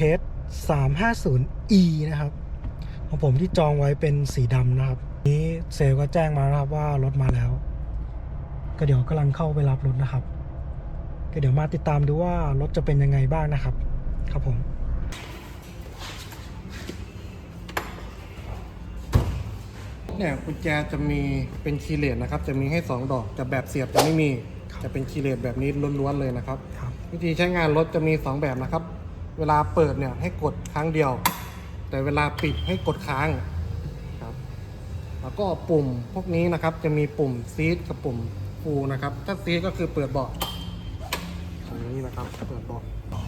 t e s 350e นะครับของผมที่จองไว้เป็นสีดำนะครับ นี้เซลลก็แจ้งมานะครับว่ารถมาแล้ว ก็เดี๋ยวกำลังเข้าไปรับรถนะครับ ก็เดี๋ยวมาติดตามดูว่ารถจะเป็นยังไงบ้างนะครับ ครับผมเนี่ยกุญแจจะมีเป็นคีย์เลสนะครับ จะมีให้ 2 ดอกแต่แบบเสียบจะไม่มี จะเป็นคีย์เลสแบบนี้ล้วนๆเลยนะครับครับ วิธีใช้งานรถจะมี 2 แบบนะครับ เวลาเปิดเนี่ยให้กดครั้งเดียว แต่เวลาปิดให้กดค้างครับ แล้วก็ปุ่มพวกนี้นะครับจะมีปุ่มซีดกับปุ่มฟูนะครับ ถ้าซีดก็คือเปิดเบาะอันนี้นะครับ เปิดเบาะ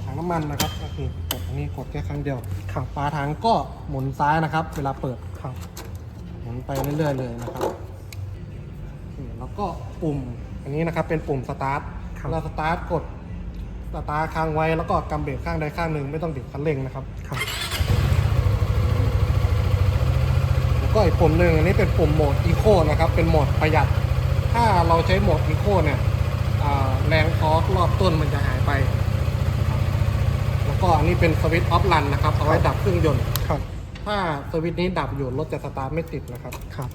ถังน้ำมันนะครับก็คือกดอันนี้กดแค่ครั้งเดียวครับฝาถังก็หมุนซ้ายนะครับ เวลาเปิดครับหมุนไปเรื่อยๆเลยนะครับนี่แล้วก็ปุ่มอันนี้นะครับเป็นปุ่มสตาร์ทครับเราสตาร์ทกด สตาร์ทค้างไว้แล้วก็กำเบรกข้างใดข้างหนึ่งไม่ต้องบิดคันเร่งนะครับครับแล้วก็อีกปุ่มหนึ่งอันนี้เป็นปุ่มโหมดอีโคนะครับ เป็นโหมดประหยัด ถ้าเราใช้โหมดอีโคเนี่ยอ่าแรงทอร์กรอบต้นมันจะหายไปนะครับแล้วก็อันนี้เป็นสวิตช์ออฟรันนะครับเอาไว้ดับเครื่องยนต์ครับ ถ้าสวิตช์นี้ดับอยู่รถจะสตาร์ทไม่ติดนะครับครับ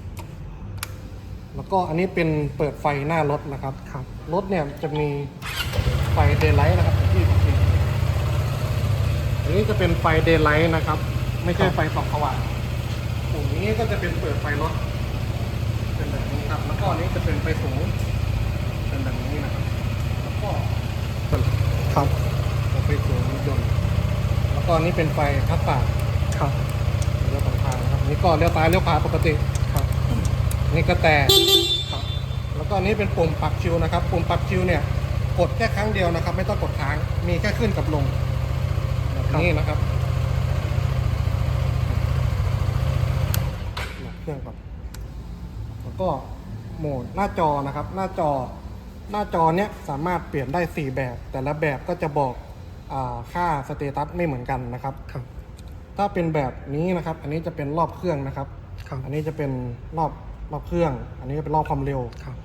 แล้วก็อันนี้เป็นเปิดไฟหน้ารถนะครับครับรถเนี่ยจะมีไฟเดย์ไลท์นะครับที่ผมมีอันนี้จะเป็นไฟเดย์ไลท์นะครับ ไม่ใช่ไฟส่องสว่างปุ่มนี้ก็จะเป็นเปิดไฟรถ เป็นแบบนี้ครับ แล้วก็อันนี้จะเป็นไฟสูง เป็นแบบนี้นะครับ แล้วก็ครับไฟสูงรถยนต์ แล้วก็อันนี้เป็นไฟทับปากครับเลี้ยวสองทางนะครับอันนี้ก็เลี้ยวซ้ายเลี้ยวขวาปกติครับอันนี่ก็แต่ครับ แล้วก็อันนี้เป็นปุ่มปรับชิวนะครับ ปุ่มปรับชิวเนี่ย กดแค่ครั้งเดียวนะครับ ไม่ต้องกดค้าง มีแค่ขึ้นกับลงแบบนี้นะครับหลับเครื่องก่อนแล้วก็โหมดหน้าจอนะครับ หน้าจอหน้าจอเนี้ยสามารถเปลี่ยนได้ 4 แบบ แต่ละแบบก็จะบอกอาค่าสเตตัสไม่เหมือนกันนะครับครับ ถ้าเป็นแบบนี้นะครับ อันนี้จะเป็นรอบเครื่องนะครับครับอันนี้จะเป็นรอบรอบเครื่อง อันนี้จะเป็นรอบความเร็วครับ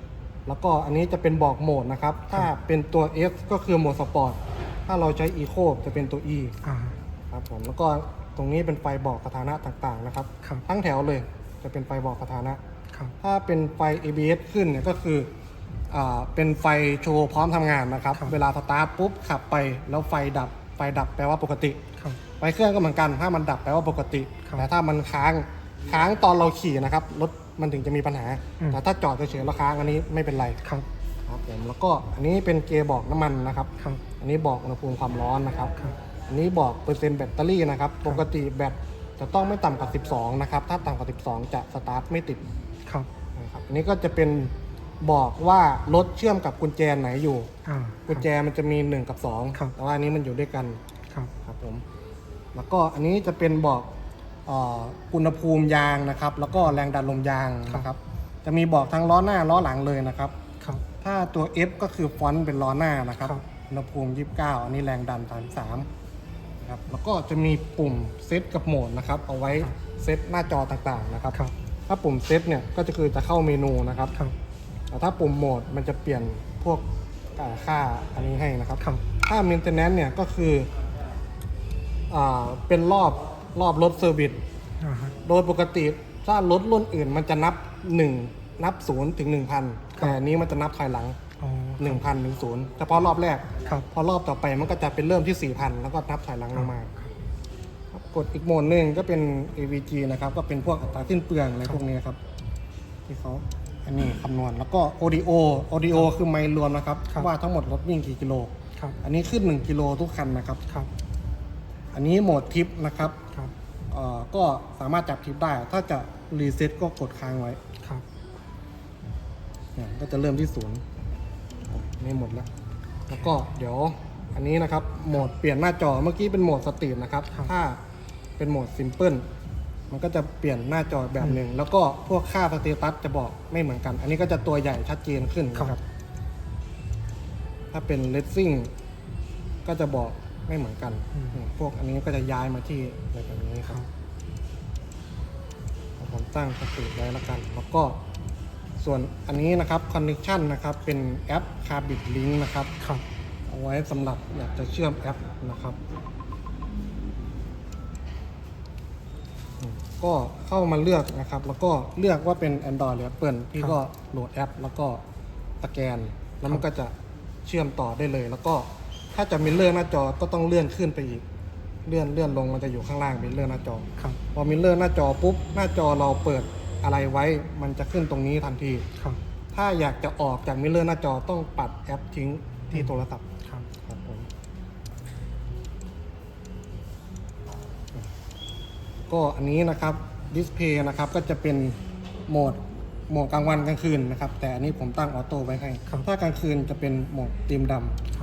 แล้วก็อันนี้จะเป็นบอกโหมดนะครับ ถ้าเป็นตัว S ก็คือโหมดสปอร์ต ถ้าเราใช้ Eco จะเป็นตัว E อ่า ครับผมแล้วก็ตรงนี้เป็นไฟบอกสถานะต่างๆนะครับ ครับ ทั้งแถวเลยจะเป็นไฟบอกสถานะ ครับ ถ้าเป็นไฟ ABS ขึ้นเนี่ยก็คืออ่าเป็นไฟโชว์พร้อมทำงานนะครับ ครับ เวลาสตาร์ทปุ๊บขับไปแล้วไฟดับ ไฟดับแปลว่าปกติ ครับ ไฟเครื่องก็เหมือนกัน ถ้ามันดับแปลว่าปกติ ครับ แต่ถ้ามันค้าง ค้างตอนเราขี่นะครับ รถ มันถึงจะมีปัญหา อืม แต่ถ้าจอดเฉยๆแล้วค้างอันนี้ไม่เป็นไรครับครับผมแล้วก็อันนี้เป็นเกยร์บอกน้ำมันนะครับ ครับ อันนี้บอกอุณหภูมิความร้อนนะครับ ครับ อันนี้บอกเปอร์เซ็นต์แบตเตอรี่นะครับ ปกติแบตจะต้องไม่ต่ำกว่า 12 นะครับ ถ้าต่ำกว่า 12 จะสตาร์ทไม่ติดครับ นะครับ อันนี้ก็จะเป็นบอกว่ารถเชื่อมกับกุญแจไหนอยู่ อ่า กุญแจมันจะมี 1 กับ ครับ 2 แต่ว่าอันนี้มันอยู่ด้วยกันครับ ครับผม แล้วก็อันนี้จะเป็นบอกเอ่ออุณหภูมิยางนะครับ แล้วก็แรงดันลมยางนะครับ จะมีบอกทั้งล้อหน้าล้อหลังเลยนะครับ ครับ ถ้าตัว F ก็คือฟอนต์เป็นล้อหน้านะครับ ครับ อุณหภูมิ 29 อันนี้แรงดัน 33นะครับ แล้วก็จะมีปุ่มเซตกับโหมดนะครับ เอาไว้เซตหน้าจอต่างๆนะครับ ครับ ถ้าปุ่มเซตเนี่ยก็จะคือจะเข้าเมนูนะครับครับ แต่ถ้าปุ่มโหมดมันจะเปลี่ยนพวกอ่าค่าอันนี้ให้นะครับ ครับ ถ้า maintenance เนี่ยก็คืออ่าเป็นรอบ รอบรถเซอร์วิสอ่าฮะ โดยปกติถ้ารถรุ่นอื่นมันจะนับ1นับ0ถึง1,000แต่อันนี้มันจะนับถอยหลังอ๋อ1,000ถึง0เฉพาะรอบแรก ครับ พอรอบต่อไปมันก็จะเป็นเริ่มที่4,000แล้วก็นับถอยหลังลงมากดอีกโหมดหนึ่งก็เป็น AVG นะครับ ก็เป็นพวกอัตราสิ้นเปลืองอะไรพวกนี้ครับ ที่เขาอันนี้คำนวณแล้วก็ Audio Audio คือไมล์รวมนะครับ ครับ ว่าทั้งหมดรถวิ่งกี่กิโล ครับ อันนี้ขึ้น 1 กิโลทุกคันนะครับ ครับ อันนี้โหมดทิปนะครับครับ เอ่อก็สามารถจับทิปได้ ถ้าจะรีเซ็ตก็กดค้างไว้ครับเนี่ยก็จะเริ่มที่ศูนย์อะนี่หมดแล้ว แล้วก็เดี๋ยวอันนี้นะครับโหมดเปลี่ยนหน้าจอเมื่อกี้เป็นโหมดสตรีทนะครับ ถ้าเป็นโหมดซิมเพิลมันก็จะเปลี่ยนหน้าจอแบบหนึ่ง แล้วก็พวกค่าสเตตัสจะบอกไม่เหมือนกัน อันนี้ก็จะตัวใหญ่ชัดเจนขึ้นนะครับ ถ้าเป็นเลสซิ่งก็จะบอก ไม่เหมือนกันอืมอืม พวกอันนี้ก็จะย้ายมาที่อะไรแบบนี้ครับผมตั้งสติไว้แล้วกัน แล้วก็ ส่วนอันนี้นะครับ Connection นะครับเป็นแอป Carbit Link นะครับ ครับ เอาไว้สำหรับอยากจะเชื่อมแอปนะครับอืมก็เข้ามาเลือกนะครับ แล้วก็เลือกว่าเป็น Android หรือ Apple พี่ครับก็โหลดแอป แล้วก็สแกน แล้วมันก็จะเชื่อมต่อได้เลย แล้วก็ ถ้าจะมิลเลอร์หน้าจอก็ต้องเลื่อนขึ้นไปอีก เลื่อนเลื่อนลงมันจะอยู่ข้างล่างมิลเลอร์หน้าจอ ครับ พอมิลเลอร์หน้าจอปุ๊บหน้าจอเราเปิดอะไรไว้ มันจะขึ้นตรงนี้ทันที ครับ ถ้าอยากจะออกจากมิลเลอร์หน้าจอต้องปัดแอปทิ้งที่โทรศัพท์ครับ ครับผมก็อันนี้นะครับดิสเพย์นะครับก็จะเป็นโหมดโหมดกลางวันกลางคืนนะครับ แต่อันนี้ผมตั้งออโต้ไว้ให้ ครับ ถ้ากลางคืนจะเป็นโหมดตีมดำ ครับ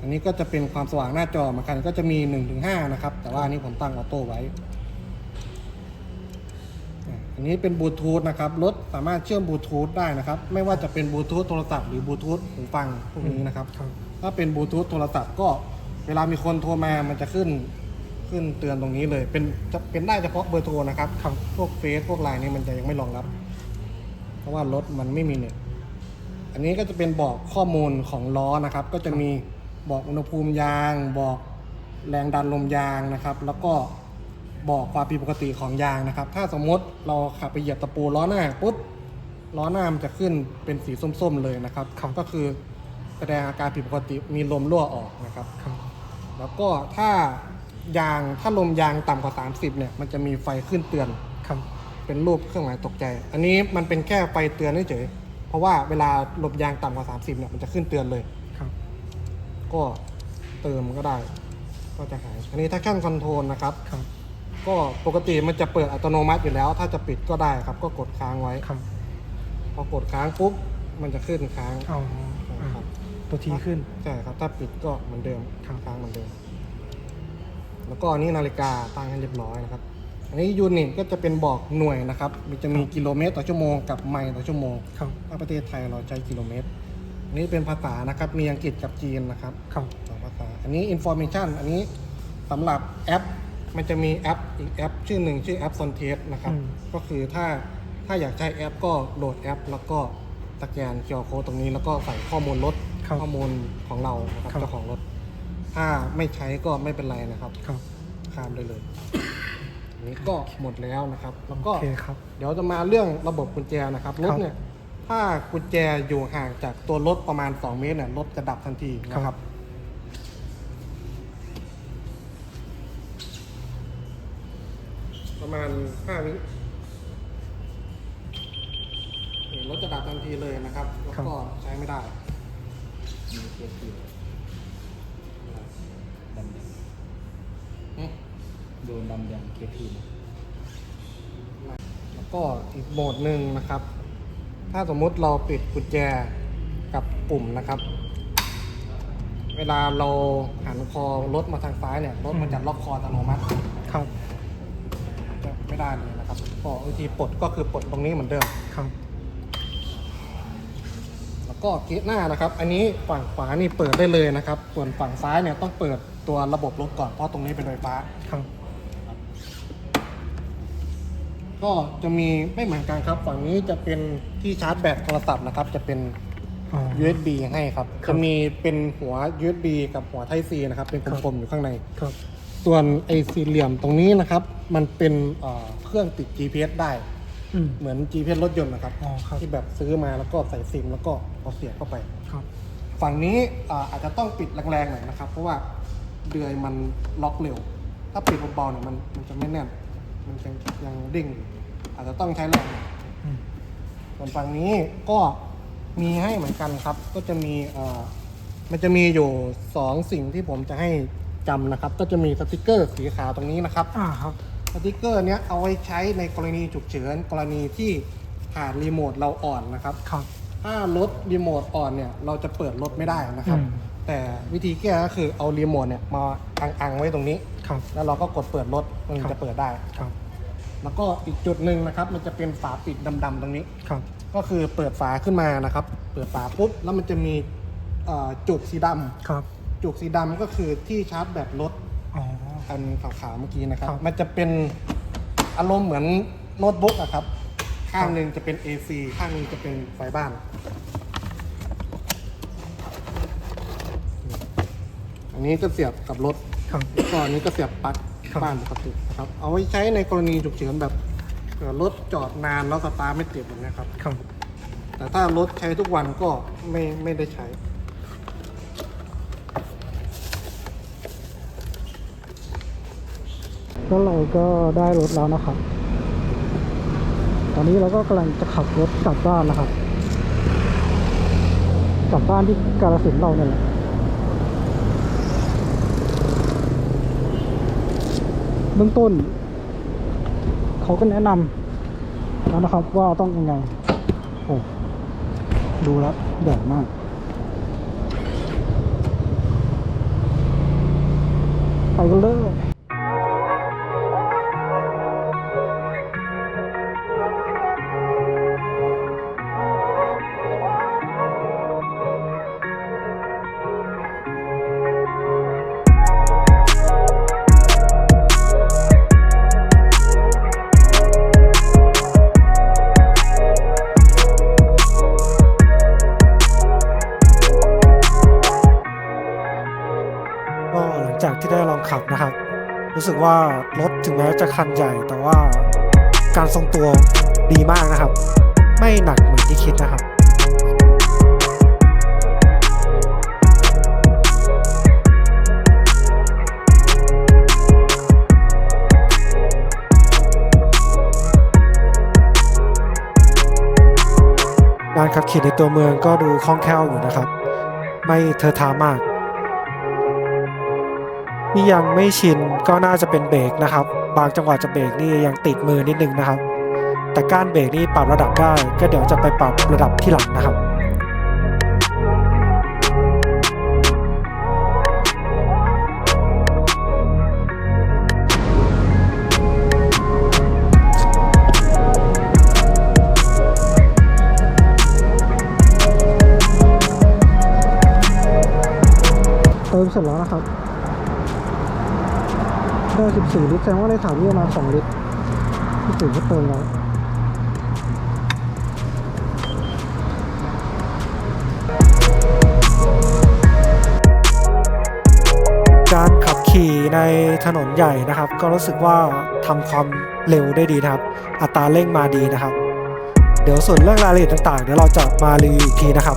อันนี้ก็จะเป็นความสว่างหน้าจอเหมือนกันก็จะมี1นถึงหนะครับ แต่ว่าอันนี้ผมตั้งออโต้ไว้อะอันนี้เป็นบลูทูธนะครับ รถสามารถเชื่อมบลูทูธได้นะครับ ไม่ว่าจะเป็นบลูทูธโทรศัพท์หรือบลูทูธหูฟังพวกนี้นะครับครับถ้าเป็นบลูทูธโทรศัพท์ก็เวลามีคนโทรมา มันจะขึ้นขึ้นเตือนตรงนี้เลย เป็นจะเป็นได้เฉพาะเบอร์โทรนะครับครับพวกเฟซพวกไลน์นี่มันจะยังไม่รองรับ เพราะว่ารถมันไม่มีเน็ตอันนี้ก็จะเป็นบอกข้อมูลของล้อนะครับ ก็จะมี บอกอุณหภูมิยาง บอกแรงดันลมยางนะครับ แล้วก็บอกความผิดปกติของยางนะครับ ถ้าสมมติเราขับไปเหยียบตะปูล้อหน้าปุ๊บล้อหน้ามันจะขึ้นเป็นสีส้มๆเลยนะครับครับก็คือแสดงอาการผิดปกติมีลมรั่วออกนะครับครับ แล้วก็ถ้ายางถ้าลมยางต่ำกว่า 30เนี่ยมันจะมีไฟขึ้นเตือนครับเป็นรูปเครื่องหมายตกใจ อันนี้มันเป็นแค่ไฟเตือนเฉยๆเพราะว่าเวลาลมยางต่ำกว่า 30เนี่ยมันจะขึ้นเตือนเลยครับ ก็เติมก็ได้ ก็จะหาย อันนี้ถ้าขั้นคอนโทรลนะครับ ครับก็ปกติมันจะเปิดอัตโนมัติอยู่แล้ว ถ้าจะปิดก็ได้ครับ ก็กดค้างไว้ ครับพอกดค้างปุ๊บมันจะขึ้นค้างอ๋ออ่าครับตัวทีขึ้น ใช่ครับ ถ้าปิดก็เหมือนเดิมครับ ค้างเหมือนเดิม แล้วก็อันนี้นาฬิกาตั้งให้เรียบร้อยนะครับ อันนี้ยูนิตก็จะเป็นบอกหน่วยนะครับ มันจะมีกิโลเมตรต่อชั่วโมงกับไมล์ต่อชั่วโมง ครับ ถ้าประเทศไทยเราใช้กิโลเมตรอั นนี้เป็นภาษานะครับ มีอังกฤษกับจีนนะครับครับ สองภาษา อันนี้ information อันนี้สำหรับแอป มันจะมีแอปอีกแอป ชื่อหนึ่งชื่อแอป s o n t e s t นะครับ อืม ก็คือถ้าถ้าอยากใช้แอปก็โหลดแอป แล้วก็สแกน QR code ตรงนี้ แล้วก็ใส่ข้อมูลรถครับข้อมูลของเรานะครับครับ เจ้าของรถ ถ้าไม่ใช้ก็ไม่เป็นไรนะครับ ครับข้ามได้เลย อันนี้ก็หมดแล้วนะครับ แล้วก็ โอเคครับ เดี๋ยวจะมาเรื่องระบบกุญแจนะครับรถครับเนี่ย ถ้ากุญแจอยู่ห่างจากตัวรถประมาณ 2 เมตรเนี่ยรถจะดับทันทีนะคครัรับบประมาณ 5 วินี่รถจะดับทันทีเลยนะครับ แล้วก็ใช้ไม่ได้มีเคสอยู่ดำแดงอืมโดนดำแดงเคพีนะแล้วก็อีกโหมดหนึ่งนะครับ ถ้าสมมุติเราปิดกุญแจกับปุ่มนะครับ เวลาเราหันคอรถมาทางซ้ายเนี่ยรถมันจะล็อกคออัตโนมัติครับจะไม่ได้เลยนะครับก็วิธีปลดก็คือปลดตรงนี้เหมือนเดิมครับ แล้วก็เกียร์หน้านะครับ อันนี้ฝั่งขวานี่เปิดได้เลยนะครับ ส่วนฝั่งซ้ายเนี่ยต้องเปิดตัวระบบรถก่อนเพราะตรงนี้เป็นไฟฟ้าครับ ก็จะมีไม่เหมือนกันครับ ฝั่งนี้จะเป็นที่ชาร์จแบตโทรศัพท์นะครับ จะเป็น อ๋อ USB ให้ครับ ครับจะมีเป็นหัว USB กับหัว Type C นะครับ เป็นครับ กลมๆอยู่ข้างใน ครับส่วนไอ้สี่เหลี่ยมตรงนี้นะครับ มันเป็นเอ่อเครื่องติด GPS ได้ อืม เหมือน GPS รถยนต์นะครับ อ๋อครับ ที่แบบซื้อมาแล้วก็ใส่ซิมแล้วก็เอาเสียบเข้าไป ครับ ฝั่งนี้อ่าอาจจะต้องปิดแรงๆหน่อยนะครับ เพราะว่าเดือยมันล็อกเร็ว ถ้าปิดเบาๆเนี่ยมันมันจะไม่แน่น มันยังยังดิ้งอยู่อาจจะต้องใช้แรงหน่อยอืม ส่วนฝั่งนี้ก็มีให้เหมือนกันครับ ก็จะมีเอ่อมันจะมีอยู่สองสิ่งที่ผมจะให้จำนะครับ ก็จะมีสติกเกอร์สีขาวตรงนี้นะครับ อ่าครับ สติกเกอร์เนี้ยเอาไว้ใช้ในกรณีฉุกเฉินกรณีที่ขาดรีโมทเราอ่อนนะครับ ครับ ถ้ารถรีโมทอ่อนเนี่ยเราจะเปิดรถไม่ได้นะครับ อืม แต่วิธีแก้ก็คือเอารีโมทเนี่ยมาอังๆไว้ตรงนี้ ครับ แล้วเราก็กดเปิดรถมันครับ จะเปิดได้ ครับ แล้วก็อีกจุดหนึ่งนะครับ มันจะเป็นฝาปิดดำๆตรงนี้ ครับ ก็คือเปิดฝาขึ้นมานะครับ เปิดฝาปุ๊บแล้วมันจะมีเอ่อจุกสีดำครับ จุกสีดำก็คือที่ชาร์จแบตรถอ๋อ อันขาวๆเมื่อกี้นะครับ ครับ มันจะเป็นอารมณ์เหมือนโน้ตบุ๊กอะครับ ข้างหนึ่งจะเป็น AC ข้างหนึ่งจะเป็นไฟบ้านอันนี้ก็เสียบกับรถครับแล้วก็อันนี้ก็เสียบปลั๊กครับบ้านปกตินะครับ เอาไว้ใช้ในกรณีฉุกเฉินแบบเกิดรถจอดนานแล้วสตาร์ทไม่ติดแบบนี้ครับ ครับแต่ถ้ารถใช้ทุกวันก็ไม่ไม่ได้ใช้ แล้วเราก็ได้รถแล้วนะครับ ตอนนี้เราก็กำลังจะขับรถกลับบ้านนะครับ กลับบ้านที่กาลสินเราเนี่ยแหละเบื้องต้น เขาก็แนะนำแล้วนะครับว่าต้องยังไง โอ้ ดูแล้วใหญ่มากไปกันเลย จากที่ได้ลองขับนะครับ รู้สึกว่ารถถึงแม้จะคันใหญ่ แต่ว่าการทรงตัวดีมากนะครับ ไม่หนักเหมือนที่คิดนะครับการขับขี่ในตัวเมืองก็ดูคล่องแคล่วอยู่นะครับ ไม่เทอะทามาก ที่ยังไม่ชินก็น่าจะเป็นเบรกนะครับ บางจังหวะจะเบรกนี่ยังติดมือนิดนึงนะครับ แต่การเบรกนี่ปรับระดับได้ก็เดี๋ยวจะไปปรับระดับที่หลังนะครับเติมเสร็จแล้วนะครับ ได้14 ลิตรแสดงว่าในถังนี่ประมาณ2ลิตรที่ถึงก็เติมแล้วการขับขี่ในถนนใหญ่นะครับ ก็รู้สึกว่าทำความเร็วได้ดีนะครับ อัตราเร่งมาดีนะครับ เดี๋ยวส่วนเรื่องรายละเอียดต่างๆ เดี๋ยวเราจะมารีวิวอีกทีนะครับ